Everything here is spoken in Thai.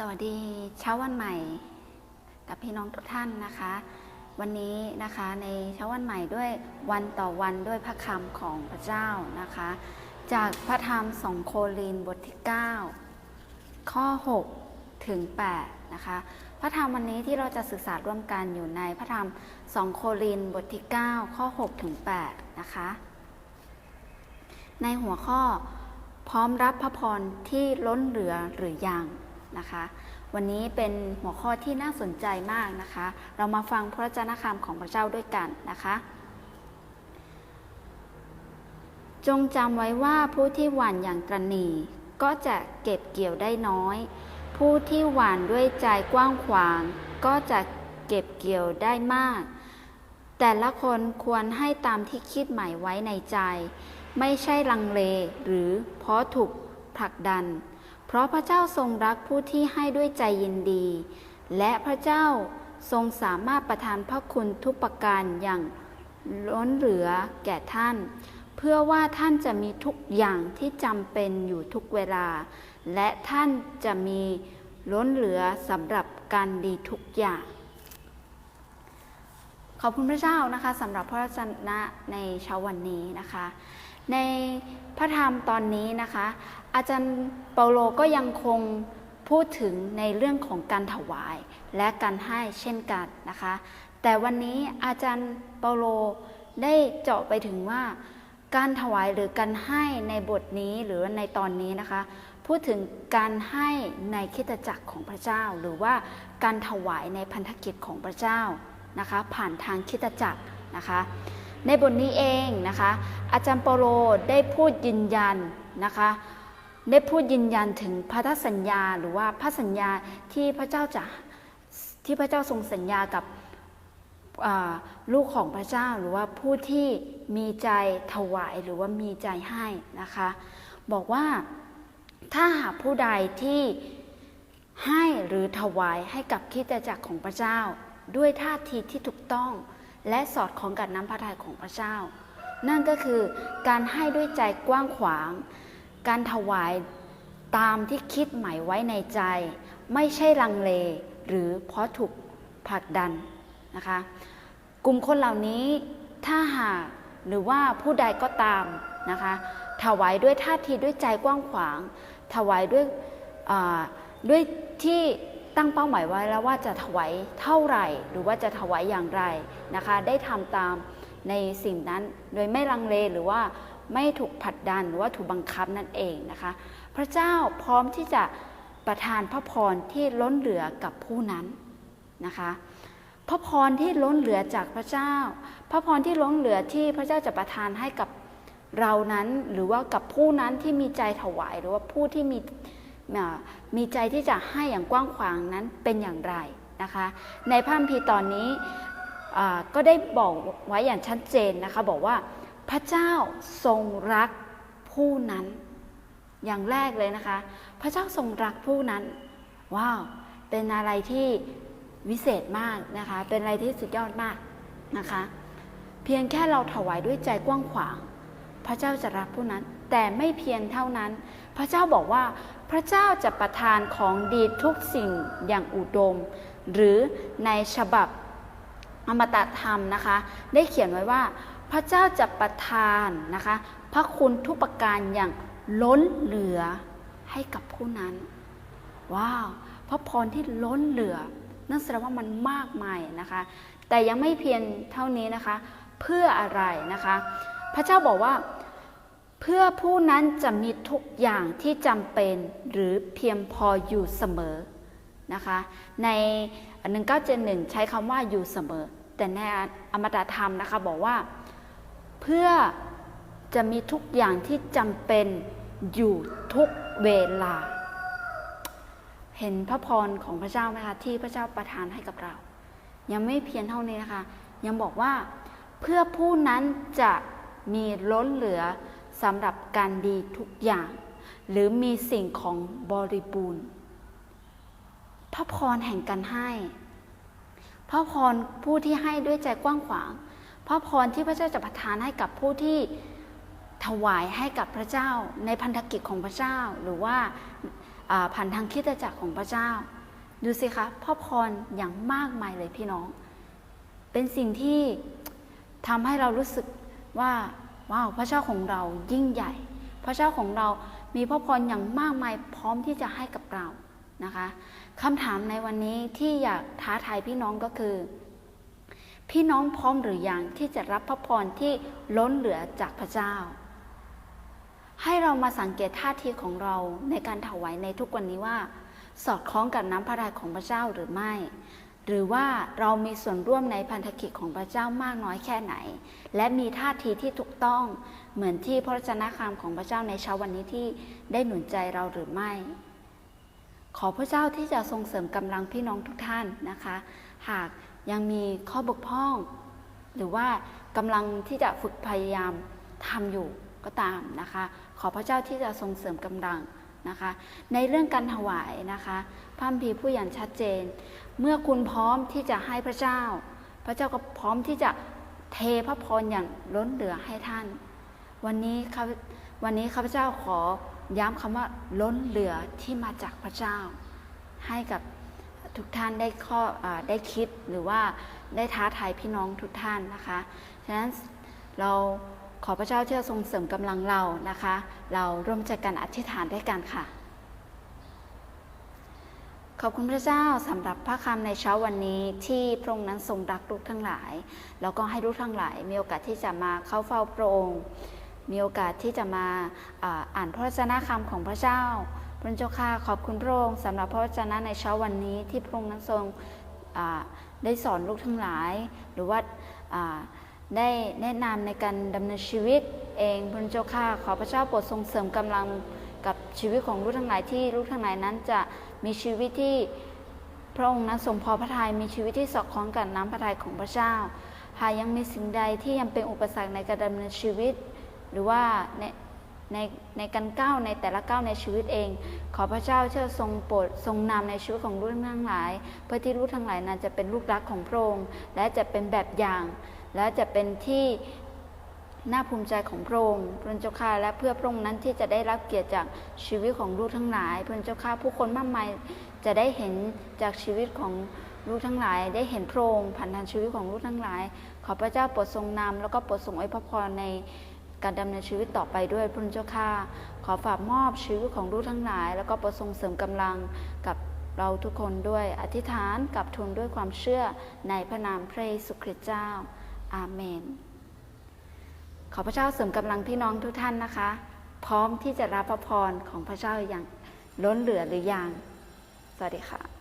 สวัสดีเช้าวันใหม่ กับพี่น้องทุกท่านนะคะ วันนี้นะคะในเช้าวันใหม่ด้วยวันต่อวันด้วยพระคำของพระเจ้านะคะ จากพระธรรมสองโครินธ์บทที่ 9 ข้อ 6 ถึง 8 นะคะ พระธรรมวันนี้ที่เราจะศึกษาร่วมกันอยู่ในพระธรรมสองโครินธ์บทที่ 9 ข้อ 6 ถึง 8 นะคะ ในหัวข้อพร้อมรับพระพรที่ล้นเหลือหรือยัง นะคะ วันนี้เป็นหัวข้อที่น่าสนใจมากนะคะ เรามาฟังพระวจนะคำของพระเจ้าด้วยกันนะคะ จงจำไว้ว่าผู้ที่หว่านอย่างตรณีก็จะเก็บเกี่ยวได้น้อย ผู้ที่หว่านด้วยใจกว้างขวาง ก็จะเก็บเกี่ยวได้มาก แต่ละคนควรให้ตามที่คิดหมายไว้ในใจ ไม่ใช่ลังเลหรือเพราะถูกผลักดัน ราะพระเจ้าทรงรักผู้ที่ให้ด้วยใจยินดี และพระเจ้าทรงสามารถประทานพระคุณทุกประการอย่างล้นเหลือแก่ท่าน เพื่อว่าท่านจะมีทุกอย่างที่จำเป็นอยู่ทุกเวลา และท่านจะมีล้นเหลือสำหรับการดีทุกอย่าง ขอบคุณพระเจ้านะคะสำหรับพระวจนะในเช้าวันนี้นะคะ ในพระธรรมตอนนี้นะคะ อาจารย์เปาโลก็ยังคงพูดถึงในเรื่องของการถวายและการให้เช่นกันนะคะ แต่วันนี้อาจารย์เปาโลได้เจาะไปถึงว่า การถวายหรือการให้ในบทนี้หรือในตอนนี้นะคะ พูดถึงการให้ในคริดจักรของพระเจ้า หรือว่าการถวายในพันธกิจของพระเจ้านะคะ ผ่านทางคริดจักรนะคะ ในบทนี้เองนะคะ อาจารย์เปโลได้พูดยืนยันนะคะได้พูดยืนยันถึงพันธสัญญาหรือว่าพระสัญญาที่พระเจ้าจะที่พระเจ้าทรงสัญญากับลูกของพระเจ้าหรือว่าผู้ที่มีใจถวายหรือว่ามีใจให้นะคะ บอกว่าถ้าหากผู้ใดที่ให้หรือถวายให้กับคิดจักรของพระเจ้า ด้วยท่าทีที่ถูกต้อง และสอดคล้องกับน้ำพระทัยของพระเจ้า นั่นก็คือการให้ด้วยใจกว้างขวาง การถวายตามที่คิดหมายไว้ในใจ ไม่ใช่ลังเลหรือเพราะถูกผลักดันนะคะ กลุ่มคนเหล่านี้ถ้าหากหรือว่าผู้ใดก็ตามนะคะ ถวายด้วยท่าทีด้วยใจกว้างขวาง ถวายด้วยด้วยที่ ตั้งเป้าหมายไว้แล้วว่าจะถวายเท่าไหร่ หรือว่าจะถวายอย่างไรนะคะ ได้ทำตามในสิ่งนั้นโดยไม่ลังเลหรือว่าไม่ถูกผลัดดันหรือว่าถูกบังคับนั่นเองนะคะ พระเจ้าพร้อมที่จะประทานพระพรที่ล้นเหลือกับผู้นั้นนะคะ พระพรที่ล้นเหลือจากพระเจ้า พระพรที่ล้นเหลือที่พระเจ้าจะประทานให้กับเรานั้นหรือว่ากับผู้นั้นที่มีใจถวายหรือว่าผู้ที่มี มีใจที่จะให้อย่างกว้างขวางนั้นเป็นอย่างไรนะคะ ในพระคัมภีร์ตอนนี้ก็ได้บอกไว้อย่างชัดเจนนะคะบอกว่าพระเจ้าทรงรักผู้นั้น อย่างแรกเลยนะคะ พระเจ้าทรงรักผู้นั้นว้าวเป็นอะไรที่วิเศษมากนะคะ เป็นอะไรที่สุดยอดมากนะคะ เพียงแค่เราถวายด้วยใจกว้างขวาง พระเจ้าจะรักผู้นั้น แต่ไม่เพียงเท่านั้น พระเจ้าบอกว่า พระเจ้าจะประทานของดีทุกสิ่งอย่างอุดม หรือในฉบับอมตะธรรมนะคะ ได้เขียนไว้ว่า พระเจ้าจะประทานนะคะ พระคุณทุกประการอย่างล้นเหลือให้กับผู้นั้น ว้าวพระพรที่ล้นเหลือนั่นแสดงว่ามันมากมายนะคะ แต่ยังไม่เพียงเท่านี้นะคะ เพื่ออะไรนะคะ พระเจ้าบอกว่า พื่อผู้นั้นจะมีทุกอย่างที่จำเป็นหรือเพียงพออยู่เสมอนะคะใน 1971 ใช้คำว่าอยู่เสมอ แต่ในอมตะธรรมนะคะบอกว่า เพื่อจะมีทุกอย่างที่จำเป็นอยู่ทุกเวลา เห็นพระพรของพระเจ้าไหมคะที่พระเจ้าประทานให้กับเรา ยังไม่เพียงเท่านี้นะคะ ยังบอกว่าเพื่อผู้นั้นจะมีล้นเหลือ สำหรับการดีทุกอย่าง หรือมีสิ่งของบริบูรณ์ พระพรแห่งการให้ พระพรผู้ที่ให้ด้วยใจกว้างขวาง พระพรที่พระเจ้าจะประทานให้กับผู้ที่ถวายให้กับพระเจ้าในพันธกิจของพระเจ้า หรือว่าผ่านทางคิดจักรของพระเจ้า ดูสิคะพ่อพรอย่างมากมายเลยพี่น้อง เป็นสิ่งที่ทำให้เรารู้สึกว่า ว้าวพระเจ้าของเรายิ่งใหญ่ พระเจ้าของเรามีพระพรอย่างมากมายพร้อมที่จะให้กับเรานะคะคำถามในวันนี้ที่อยากท้าทายพี่น้องก็คือ พี่น้องพร้อมหรือยังที่จะรับพระพรที่ล้นเหลือจากพระเจ้า ให้เรามาสังเกตท่าทีของเราในการถวายในทุกวันนี้ว่า สอดคล้องกับน้ำพระทัยของพระเจ้าหรือไม่ หรือว่าเรามีส่วนร่วมในพันธกิจของพระเจ้ามากน้อยแค่ไหน และมีท่าทีที่ถูกต้องเหมือนที่พระวจนะคำของพระเจ้าในเช้าวันนี้ที่ได้หนุนใจเราหรือไม่ ขอพระเจ้าที่จะทรงเสริมกำลังพี่น้องทุกท่านนะคะ หากยังมีข้อบกพร่อง หรือว่ากำลังที่จะฝึกพยายามทำอยู่ก็ตามนะคะ ขอพระเจ้าที่จะทรงเสริมกำลัง นะคะ ในเรื่องการถวายนะคะพระมีผู้อย่างชัดเจน เมื่อคุณพร้อมที่จะให้พระเจ้า พระเจ้าก็พร้อมที่จะเทพระพรอย่างล้นเหลือให้ท่าน วันนี้วันนี้ข้าพเจ้าขอย้ำคำว่าล้นเหลือที่มาจากพระเจ้า ให้กับทุกท่านได้ข้ออได้คิดหรือว่าได้ท้าทายพี่น้องทุกท่านนะคะ ฉะนั้นเรา ขอพระเจ้าที่จะทรงเสริมกำลังเรานะคะ เราร่วมใจกันอธิษฐานด้วยกันค่ะ ขอบคุณพระเจ้าสำหรับพระคำในเช้าวันนี้ที่พระองค์นั้นทรงรักลูกทั้งหลาย แล้วก็ให้ลูกทั้งหลาย มีโอกาสที่จะมาเข้าเฝ้าพระองค์ มีโอกาสที่จะมาอ่าอ่านพระวจนะคำของพระเจ้าพระเจ้าค่ะขอบคุณพระองค์สำหรับพระวจนะในเช้าวันนี้ที่พระองค์นั้นทรงได้สอนลูกทั้งหลาย หรือว่า ได้แนะนำในการดำเนินชีวิตเองพระเจ้าค่ะขอพระเจ้าโปรดทรงเสริมกำลังกับชีวิตของลูกทั้งหลายที่ลูกทั้งหลายนั้นจะมีชีวิตที่พระองค์นั้นทรงพอพระทัยมีชีวิตที่สอดคล้องกับน้ำพระทัยของพระเจ้า หากยังมีสิ่งใดที่ยังเป็นอุปสรรคในการดำเนินชีวิต หรือว่าในในในการก้าวในแต่ละก้าวในชีวิตเอง ขอพระเจ้าเชื่อทรงโปรดทรงนำในชีวิตของลูกทั้งหลาย เพื่อที่ลูกทั้งหลายนั้นจะเป็นลูกรักของพระองค์และจะเป็นแบบอย่าง และจะเป็นที่น่าภูมิใจของพระองค์พระเจ้าข้าและเพื่อพระองค์นั้นที่จะได้รับเกียรติจากชีวิตของลูกทั้งหลายพระเจ้าข้าผู้คนมากมายจะได้เห็นจากชีวิตของลูกทั้งหลาย ได้เห็นพระองค์ผ่านทางชีวิตของลูกทั้งหลาย ขอพระเจ้าโปรดทรงนำแล้วก็โปรดทรงอวยพรในการดำเนินชีวิตต่อไปด้วยพระเจ้าข้าขอฝากมอบชีวิตของลูกทั้งหลาย แล้วก็โประทรงเสริมกำลังกับเราทุกคนด้วยอธิษฐานกับทุนด้วยความเชื่อในพระนามพระเยซูคริสต์เจ้า อาเมน ขอพระเจ้าเสริมกำลังพี่น้องทุกท่านนะคะ พร้อมที่จะรับพระพรของพระเจ้าอย่างล้นเหลือหรือยัง สวัสดีค่ะ